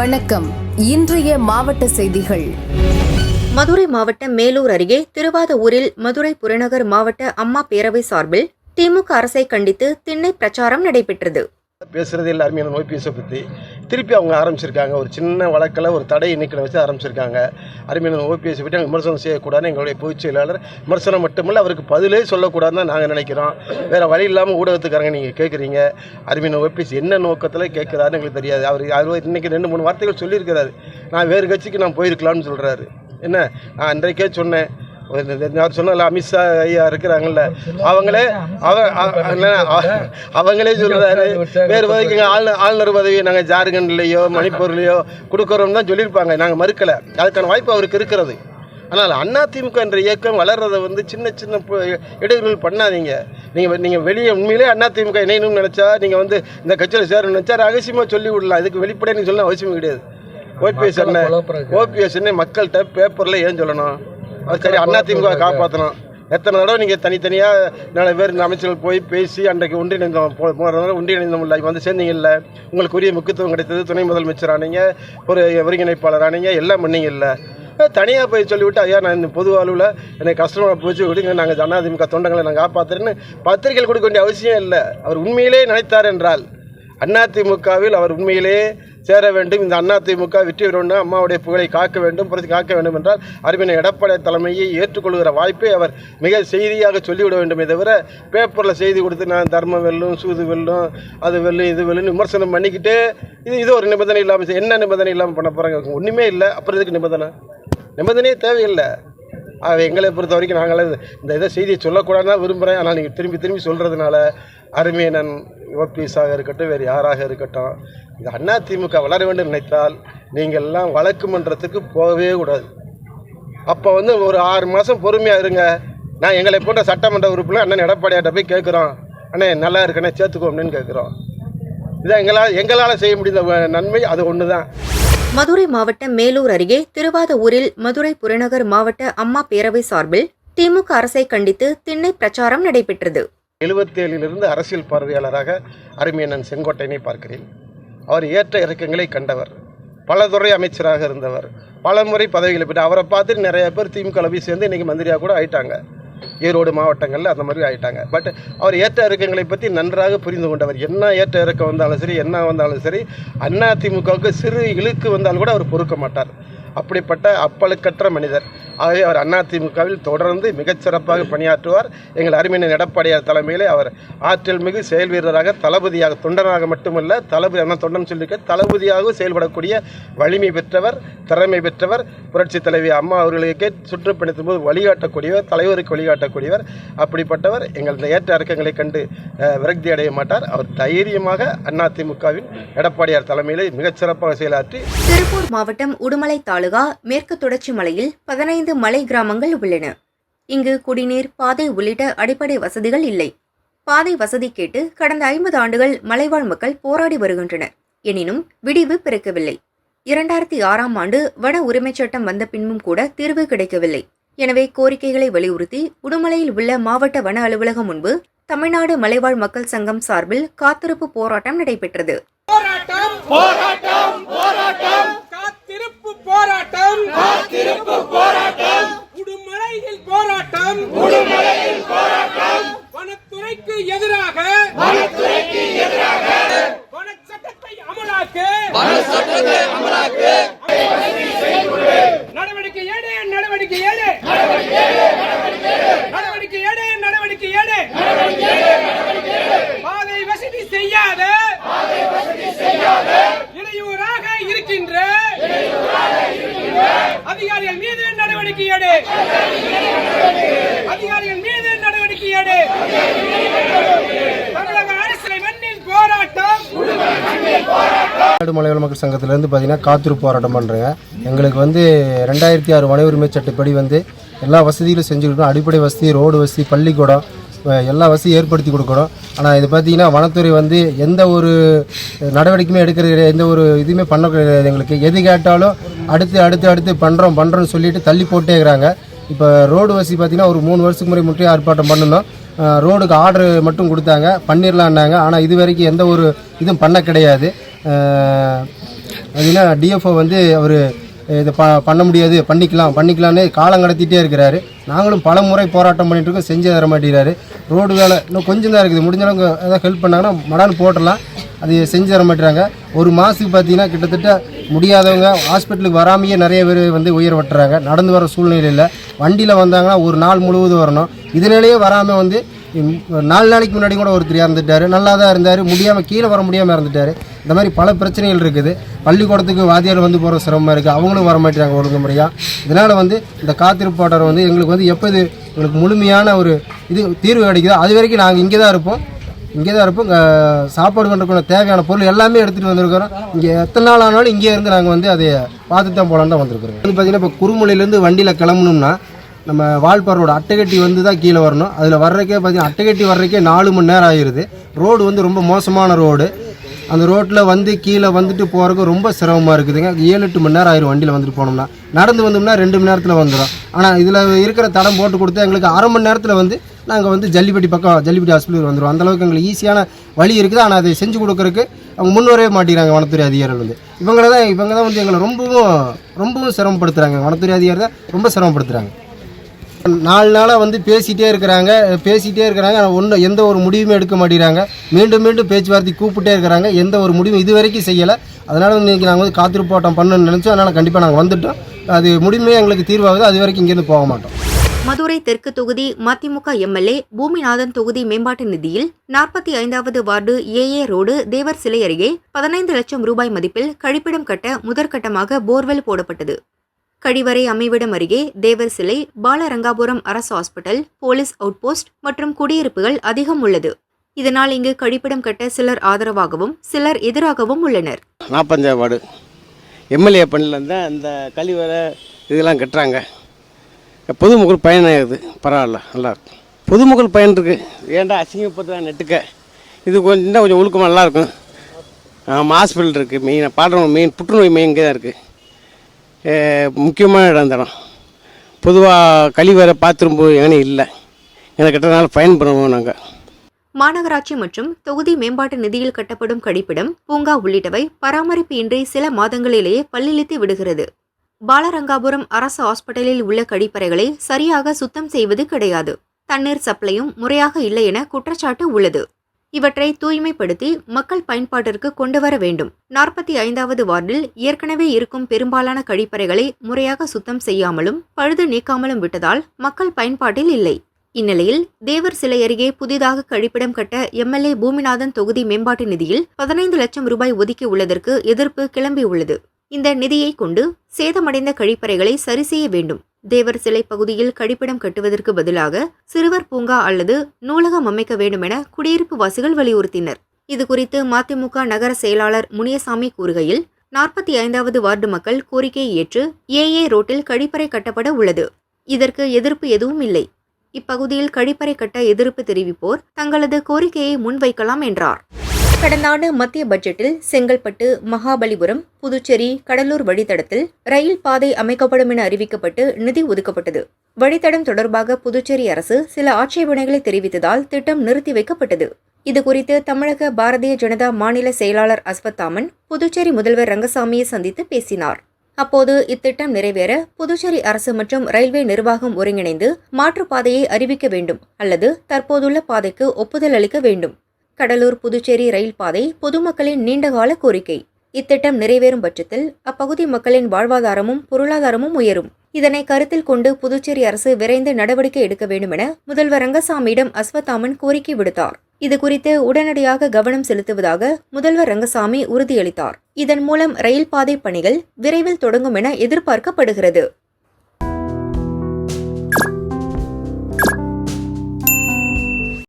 வணக்கம். இன்றைய மாவட்ட செய்திகள். மதுரை மாவட்டம் மேலூர் அருகே திருவாதூரில் மதுரை புறநகர் மாவட்ட அம்மா பேரவை சார்பில் திமுக அரசை கண்டித்து திண்ணை பிரச்சாரம் நடைபெற்றது. பேசுகிறது இல்லை அருமையான நோய் பேச பற்றி திருப்பி அவங்க ஆரம்பிச்சிருக்காங்க. ஒரு சின்ன வழக்கில் ஒரு தடை எண்ணிக்கை வச்சு ஆரம்பிச்சிருக்காங்க. அருமையான ஓபிஎஸ் பற்றி அவங்க விமர்சனம் செய்யக்கூடாதுன்னு எங்களுடைய பொதுச் செயலாளர் விமர்சனம் மட்டுமில்லை அவருக்கு பதிலே சொல்லக்கூடாதுன்னு தான் நாங்கள் நினைக்கிறோம். வேறு வழி இல்லாமல் ஊடகத்துக்காரங்க நீங்கள் கேட்குறீங்க அருமையான ஓபிஎஸ் என்ன நோக்கத்தில் கேட்குறாருன்னு எங்களுக்கு தெரியாது. அவர் அவர் இன்றைக்கி ரெண்டு மூணு வார்த்தைகள் சொல்லியிருக்கிறாரு. நான் வேறு கட்சிக்கு நான் போயிருக்கலாம்னு சொல்கிறாரு என்ன? நான் அன்றைக்கே சொன்னேன். சொன்னல அமித்ஷா ஐயா இருக்கிறாங்கல்ல. அவங்களே அவங்களே சொல்றாரு. வேறு பதவிக்கு ஆளுநர் ஆளுநர் நாங்கள் ஜார்க்கண்ட்லேயோ மணிப்பூர்லேயோ கொடுக்குறோம் தான் சொல்லியிருப்பாங்க. நாங்கள் மறுக்கலை. அதுக்கான வாய்ப்பு அவருக்கு இருக்கிறது. ஆனால் அதிமுக என்ற இயக்கம் வளர்றதை வந்து சின்ன சின்ன இடையூறுகள் பண்ணாதீங்க. நீங்கள் நீங்கள் வெளியே உண்மையிலே அதிமுக இணையணும்னு நினச்சா நீங்கள் வந்து இந்த கட்சியில் சேரணும்னு நினச்சா ரகசியமாக சொல்லி விடலாம். இதுக்கு வெளிப்படையாக நீங்கள் சொல்ல அவசியம் கிடையாது. ஓபிஎஸ் என்ன ஓபிஎஸ் என்ன மக்கள்கிட்ட பேப்பரில் ஏன் சொல்லணும்? அது சரி அதிமுக காப்பாற்றணும் எத்தனை தடவை நீங்கள் தனித்தனியாக நாலு பேர் அமைச்சர்கள் போய் பேசி அன்றைக்கு ஒன்றிணைந்தோம். போ- போன தடவை ஒன்றிணைந்தோம் இல்லை வந்து சேர்ந்தீங்கல்ல. உங்களுக்கு உரிய முக்கியத்துவம் கிடைத்தது துணை முதலமைச்சர் ஆனீங்க ஒரு ஒருங்கிணைப்பாளர் ஆனீங்க எல்லாம் பண்ணீங்கல்ல தனியாக போய் சொல்லிவிட்டு ஐயா நான் இந்த பொது அளவில் எனக்கு கஷ்டமாக போச்சு விடுங்க நாங்கள் அதிமுக தொண்டங்களை நாங்கள் காப்பாற்றுறேன்னு பத்திரிகைகள் கொடுக்க வேண்டிய அவசியம் இல்லை. அவர் உண்மையிலே நினைத்தார் என்றால் அதிமுகவில் அவர் உண்மையிலே சேர வேண்டும். இந்த அதிமுக வெற்றி பெற அம்மாவுடைய புகழை காக்க வேண்டும் புரட்சி காக்க வேண்டும் என்றால் அருமையான எடப்பாடி தலைமையை ஏற்றுக்கொள்கிற வாய்ப்பை அவர் மிக செய்தியாக சொல்லிவிட வேண்டுமே தவிர பேப்பரில் செய்தி கொடுத்து நான் தர்மம் வெல்லும் சூது வெல்லும் அது வெல்லும் இது வெல்லும் விமர்சனம் பண்ணிக்கிட்டு இது இது ஒரு நிபந்தனை இல்லாமல் என்ன நிபந்தனை இல்லாமல் பண்ண போகிறாங்க ஒன்றுமே இல்லை. அப்புறம் இதுக்கு நிபந்தனை? நிபந்தனையே தேவையில்லை. எங்களை பொறுத்த வரைக்கும் நாங்கள் இந்த இதை செய்தியை சொல்லக்கூடாதுன்னு தான் விரும்புகிறேன் ஆனால் நீங்கள் திரும்பி திரும்பி சொல்கிறதுனால அருமையனன் ஓபிஎஸாக இருக்கட்டும் வேறு யாராக இருக்கட்டும் இந்த அண்ணா திமுக வளர வேண்டும் நினைத்தால் நீங்கள் எல்லாம் வழக்கு மன்றத்துக்கு போகவே கூடாது. அப்போ வந்து ஒரு ஆறு மாதம் பொறுமையாக இருங்க. நான் எங்களை போன்ற சட்டமன்ற உறுப்பினர் அண்ணன் எடப்பாடியாட்ட போய் கேட்குறோம். அண்ணே நல்லா இருக்கண்ணே சேர்த்துக்கோ அப்படின்னு கேட்குறோம். இதான் எங்களால் எங்களால் செய்ய முடிந்த நன்மை அது ஒன்று தான் மதுரை மாவட்டம் மேலூர் அருகே திருவாதூரில் மதுரை புறநகர் மாவட்ட அம்மா பேரவை சார்பில் திமுக அரசை கண்டித்து திண்ணை பிரச்சாரம் நடைபெற்றது. எழுபத்தேழிலிருந்து அரசியல் பார்வையாளராக அருமையண்ணன் செங்கோட்டையனை பார்க்கிறேன். அவர் ஏற்ற இறக்கங்களை கண்டவர். பல துறை அமைச்சராக இருந்தவர். பல முறை பதவிகளை பெற்று அவரை பார்த்துட்டு நிறைய பேர் திமுக போய் சேர்ந்து இன்றைக்கி மந்திரியாக கூட ஆயிட்டாங்க. ஈரோடு மாவட்டங்களில் அந்த மாதிரி ஆயிட்டாங்க. பட் அவர் ஏற்ற இறக்கங்களை பற்றி நன்றாக புரிந்து கொண்டவர். என்ன ஏற்ற இறக்கம் வந்தாலும் சரி என்ன வந்தாலும் சரி அண்ணா திமுகவுக்கு சிறு இழுக்கு வந்தாலும் கூட அவர் பொறுக்க மாட்டார். அப்படிப்பட்ட அப்பழுக்கற்ற மனிதர். ஆகவே அவர் அதிமுகவில் தொடர்ந்து மிகச்சிறப்பாக பணியாற்றுவார். எங்கள் அருமையின் எடப்பாடியார் தலைமையிலே அவர் ஆற்றல் மிகு செயல் வீரராக தளபதியாக தொண்டனாக மட்டுமல்ல தளபதி அண்ணா தொண்டன் சொல்லிக்க தளபதியாக செயல்படக்கூடிய வலிமை பெற்றவர் திறமை பெற்றவர் புரட்சி தலைவி அம்மா அவர்களுக்கே சுற்றுப்பணித்தும் போது வழிகாட்டக்கூடியவர் தலைவருக்கு வழிகாட்டக்கூடியவர் அப்படிப்பட்டவர். எங்கள் இந்த ஏற்ற இறக்கங்களை கண்டு விரக்தி அடைய மாட்டார். அவர் தைரியமாக அதிமுகவின் எடப்பாடியார் தலைமையிலே மிகச்சிறப்பாக செயலாற்றி திருப்பூர் மாவட்டம் உடுமலை தாலுகா மேற்கு தொடர்ச்சி மலையில் பதினைந்து மலை கிராமங்கள் உள்ளன. இங்கு குடிநீர் பாதை உள்ளிட்ட அடிப்படை வசதிகள் இல்லை. பாதை வசதி கேட்டு கடந்த ஐம்பது ஆண்டுகள் மலைவாழ் மக்கள் போராடி வருகின்றனர். எனினும் விடிவு பிறக்கவில்லை. இரண்டாயிரத்தி ஆறாம் ஆண்டு வன உரிமைச் சட்டம் வந்த பின்பும் கூட தீர்வு கிடைக்கவில்லை. எனவே கோரிக்கைகளை வலியுறுத்தி உடுமலையில் உள்ள மாவட்ட வன அலுவலகம் முன்பு தமிழ்நாடு மலைவாழ் மக்கள் சங்கம் சார்பில் காத்திருப்பு போராட்டம் நடைபெற்றது. போராட்டம் போராட்டம் போராட்டம். காத்திருப்பு போராட்டம். காத்திருப்பு போராட்டம் உடுமலையில் போராட்டம் உடுமலையில் போராட்டம் வனத்துறைக்கு எதிராக வனத்துறைக்கு எதிராக வன சட்டத்தை அமலாக்கு வன சட்டத்தை அமலாக்கு நடவடிக்கை ஏடு நடவடிக்கை ஏடு நடவடிக்கை ஏடு நடவடிக்கை ஏடு பாதை வசதி செய்யாத இடையூறாக இருக்கின்ற அதிகாரிகள் மீது நடவடிக்கை எடு அதிகாரிகள் மீது நடவடிக்கை எடு தமிழக அரசை மண்ணில் போராட்டம் தமிழ்நாடு மலையாள மக்கள் சங்கத்திலேருந்து பார்த்தீங்கன்னா காத்திரு போராட்டம் பண்ணுறேங்க எங்களுக்கு வந்து ரெண்டாயிரத்தி ஆறு வன உரிமை சட்டப்படி வந்து எல்லா வசதிகளும் செஞ்சுருக்கோம். அடிப்படை வசதி ரோடு வசதி பள்ளிக்கூடம் எல்லா வசதியும் ஏற்படுத்தி கொடுக்கணும். ஆனால் இது பார்த்தீங்கன்னா வனத்துறை வந்து எந்த ஒரு நடவடிக்கையுமே எடுக்கிறது கிடையாது. எந்த ஒரு இதுவுமே பண்ண கிடையாது எங்களுக்கு. எது கேட்டாலும் அடுத்து அடுத்து அடுத்து பண்ணுறோம் பண்ணுறோம்னு சொல்லிட்டு தள்ளி போட்டே இருக்கிறாங்க. இப்போ ரோடு வசதி பார்த்தீங்கன்னா ஒரு மூணு வருஷத்துக்கு முறை முற்றிய ஆர்ப்பாட்டம் பண்ணணும். ரோடுக்கு ஆர்டர் மட்டும் கொடுத்தாங்க பண்ணிடலான்னாங்க ஆனால் இது வரைக்கும் எந்த ஒரு இதுவும் பண்ண கிடையாது. பார்த்தீங்கன்னா டிஎஃப்ஓ வந்து அவர் இதை ப பண்ண முடியாது. பண்ணிக்கலாம் பண்ணிக்கலான்னு காலம் கடத்திட்டே இருக்கிறாரு. நாங்களும் பல முறை போராட்டம் பண்ணிட்டு இருக்கோம் செஞ்சு தர மாட்டேங்கிறாரு. ரோடு வேலை இன்னும் கொஞ்சம் தான் இருக்குது. முடிஞ்சளவுக்கு எதாவது ஏதாவது ஹெல்ப் பண்ணாங்கன்னா மடான்னு போட்டலாம் அது செஞ்சு தர மாட்டேறாங்க. ஒரு மாதத்துக்கு பார்த்தீங்கன்னா கிட்டத்தட்ட முடியாதவங்க ஹாஸ்பிட்டலுக்கு வராமையே நிறைய பேர் வந்து உயிர் வெட்டுறாங்க. நடந்து வர சூழ்நிலையில் வண்டியில் வந்தாங்கன்னா ஒரு நாள் முழுவதும் வரணும். இதனாலேயே வராமல் வந்து நாலு நாளைக்கு முன்னாடி கூட ஒருத்தர் இறந்துட்டார். நல்லா தான் இருந்தார். முடியாமல் கீழே வர முடியாமல் இறந்துட்டார். இந்த மாதிரி பல பிரச்சனைகள் இருக்குது. பள்ளிக்கூடத்துக்கு வாத்தியார் வந்து போகிற சிரமமாக இருக்குது அவங்களும் வர மாட்டேறாங்க ஒழுங்கு முறையாக இதனால் வந்து இந்த காத்திருப்பாட்டர் வந்து எங்களுக்கு வந்து எப்போ இது எங்களுக்கு முழுமையான ஒரு இது தீர்வு கிடைக்குதோ அது வரைக்கும் நாங்கள் இங்கே தான் இருப்போம். இங்கே தான் இருப்போம். சாப்பாடு பண்ணுறதுக்குள்ள தேவையான பொருள் எல்லாமே எடுத்துகிட்டு வந்திருக்கிறோம். இங்கே எத்தனை நாள் ஆனாலும் இங்கே இருந்து நாங்கள் வந்து அதை பார்த்து தான் போகலான்னு தான் வந்திருக்கிறோம். வந்து பார்த்தீங்கன்னா இப்போ குறுமலையிலேருந்து வண்டியில் கிளம்பணும்னா நம்ம வால்பாரோட அட்டைக்கட்டி வந்து தான் கீழே வரணும். அதில் வர்றக்கே பார்த்தீங்கன்னா அட்டைக்கட்டி வர்றக்கே நாலு மணி நேரம் ஆயிடுது ரோடு வந்து ரொம்ப மோசமான ரோடு. அந்த ரோட்டில் வந்து கீழே வந்துட்டு போகிறதுக்கு ரொம்ப சிரமமாக இருக்குதுங்க. ஏழு எட்டு மணி நேரம் ஆயிரும் வண்டியில் வந்துட்டு போனோம்னா. நடந்து வந்தோம்னா ரெண்டு மணி நேரத்தில் வந்துடும் ஆனால் இதில் இருக்கிற தடம் போட்டு கொடுத்தா எங்களுக்கு அரை மணி நேரத்தில் வந்து நாங்கள் வந்து ஜல்லிப்பட்டி பக்கம் ஜல்லிப்பட்டி ஹாஸ்பிட்டல் வந்துடும் அந்தளவுக்கு எங்களுக்கு ஈஸியான வழி இருக்குது. ஆனால் அதை செஞ்சு கொடுக்குறக்கு அவங்க முன்வரவே மாட்டேங்கிறாங்க வனத்துறை அதிகாரிகள் வந்து. இவங்கள தான் இவங்க தான் வந்து எங்களை ரொம்பவும் ரொம்பவும் சிரமப்படுத்துகிறாங்க வனத்துறை அதிகாரி தான் ரொம்ப சிரமப்படுத்துகிறாங்க நாலு நாளாக வந்து பேசிகிட்டே இருக்கிறாங்க. பேசிகிட்டே இருக்கிறாங்க. ஒன்றும் எந்த ஒரு முடிவுமே எடுக்க மாட்டேங்கிறாங்க. மீண்டும் மீண்டும் பேச்சுவார்த்தை கூப்பிட்டே இருக்கிறாங்க. எந்த ஒரு முடிவும் இது வரைக்கும் செய்யலை. அதனால் இன்றைக்கி நாங்கள் வந்து காத்திருப்போட்டம் பண்ணணும்னு நினச்சோம். அதனால் கண்டிப்பாக நாங்கள் வந்துட்டோம். அது முடிவுமே எங்களுக்கு தீர்வாகுது. அது வரைக்கும் இங்கேருந்து போக மாட்டோம். மதுரை தெற்கு தொகுதி மதிமுக எம்எல்ஏ பூமிநாதன் தொகுதி மேம்பாட்டு நிதியில் நாற்பத்தி ஐந்தாவது வார்டு ஏஏ ரோடு தேவர் சிலை அருகே பதினைந்து லட்சம் ரூபாய் மதிப்பில் கழிப்பிடம் கட்ட முதற்கட்டமாக போர்வெல் போடப்பட்டது. கழிவறை அமைவிடம் அருகே தேவர் சிலை பாலரங்காபுரம் அரசு ஹாஸ்பிட்டல் போலீஸ் அவுட்போஸ்ட் மற்றும் குடியிருப்புகள் அதிகம் உள்ளது. இதனால் இங்கு கழிப்பிடம் கட்ட சிலர் ஆதரவாகவும் சிலர் எதிராகவும் உள்ளனர். நாற்பஞ்சாம் வார்டு. எம்எல்ஏ பண்ணிலேருந்து அந்த கழிவறை இதெல்லாம் கட்டுறாங்க. பொதுமக்கள் பயனாகுது பரவாயில்ல நல்லா இருக்கு. பொதுமக்கள் பயன் இருக்குது ஏன்டா அசிங்கப்பட்டு நெட்டுக்க? இது கொஞ்சம் இன்னும் கொஞ்சம் ஒழுக்கமாக நல்லாயிருக்கும் ஆமாம் ஹாஸ்பிட்டல் இருக்குது மெயின் பாடுறவங்க மெயின் புற்றுநோய் மெயின் இங்கே தான் இருக்குது முக்கியமான இடம் தரம் பொதுவாக கழிவறை பாத்ரூம் எங்கே இல்லை. எனக்கு கிட்டனால பயன்படுவோம் நாங்கள் மாநகராட்சி மற்றும் தொகுதி மேம்பாட்டு நிதியில் கட்டப்படும் கழிப்பிடம் பூங்கா உள்ளிட்டவை பராமரிப்பு இன்றி சில மாதங்களிலேயே பல்லிழித்து விடுகிறது. பாலரங்காபுரம் அரசு ஹாஸ்பிட்டலில் உள்ள கழிப்பறைகளை சரியாக சுத்தம் செய்வது கிடையாது. தண்ணீர் சப்ளையும் முறையாக இல்லை என குற்றச்சாட்டு உள்ளது. இவற்றை தூய்மைப்படுத்தி மக்கள் பயன்பாட்டிற்கு கொண்டு வர வேண்டும். நாற்பத்தி ஐந்தாவது வார்டில் ஏற்கனவே இருக்கும் பெரும்பாலான கழிப்பறைகளை முறையாக சுத்தம் செய்யாமலும் பழுது நீக்காமலும் விட்டதால் மக்கள் பயன்பாட்டில் இல்லை. இந்நிலையில் தேவர் சிலை அருகே புதிதாக கழிப்பிடம் கட்ட எம்எல்ஏ பூமிநாதன் தொகுதி மேம்பாட்டு நிதியில் பதினைந்து லட்சம் ரூபாய் ஒதுக்கி உள்ளதற்கு எதிர்ப்பு கிளம்பியுள்ளது. இந்த நிதியை கொண்டு சேதமடைந்த கழிப்பறைகளை சரி செய்ய வேண்டும். தேவர் சிலை பகுதியில் கழிப்பிடம் கட்டுவதற்கு பதிலாக சிறுவர் பூங்கா அல்லது நூலகம் அமைக்க வேண்டுமென குடியிருப்பு வாசிகள் வலியுறுத்தினர். இதுகுறித்து மதிமுக நகர செயலாளர் முனியசாமி கூறுகையில் நாற்பத்தி ஐந்தாவது வார்டு மக்கள் கோரிக்கையை ஏற்று ஏஏ ரோட்டில் கழிப்பறை கட்டப்பட உள்ளது. இதற்கு எதிர்ப்பு எதுவும் இல்லை. இப்பகுதியில் கழிப்பறை கட்ட எதிர்ப்பு தெரிவிப்போர் தங்களது கோரிக்கையை முன்வைக்கலாம் என்றார். கடந்த ஆண்டு மத்திய பட்ஜெட்டில் செங்கல்பட்டு மகாபலிபுரம் புதுச்சேரி கடலூர் வழித்தடத்தில் ரயில் பாதை அமைக்கப்படும் என அறிவிக்கப்பட்டு நிதி ஒதுக்கப்பட்டது. வழித்தடம் தொடர்பாக புதுச்சேரி அரசு சில ஆட்சேபனைகளை தெரிவித்ததால் திட்டம் நிறுத்தி வைக்கப்பட்டது. இதுகுறித்து தமிழக பாரதிய ஜனதா மாநில செயலாளர் அஸ்வத்தாமன் புதுச்சேரி முதல்வர் ரங்கசாமியை சந்தித்து பேசினார். அப்போது இத்திட்டம் நிறைவேற புதுச்சேரி அரசு மற்றும் ரயில்வே நிர்வாகம் ஒருங்கிணைந்து மாற்றுப்பாதையை அறிவிக்க வேண்டும் அல்லது தற்போதுள்ள பாதைக்கு ஒப்புதல் அளிக்க வேண்டும். கடலூர் புதுச்சேரி ரயில் பாதை பொதுமக்களின் நீண்டகால கோரிக்கை. இத்திட்டம் நிறைவேறும் பட்சத்தில் அப்பகுதி மக்களின் வாழ்வாதாரமும் பொருளாதாரமும் உயரும். இதனை கருத்தில் கொண்டு புதுச்சேரி அரசு விரைந்து நடவடிக்கை எடுக்க வேண்டும் என முதல்வர் ரங்கசாமியிடம் அஸ்வத்தாமன் கோரிக்கை விடுத்தார். இது குறித்து உடனடியாக கவனம் செலுத்துவதாக முதல்வர் ரங்கசாமி உறுதியளித்தார். இதன் மூலம் ரயில் பாதை பணிகள் விரைவில் தொடங்கும் என எதிர்பார்க்கப்படுகிறது.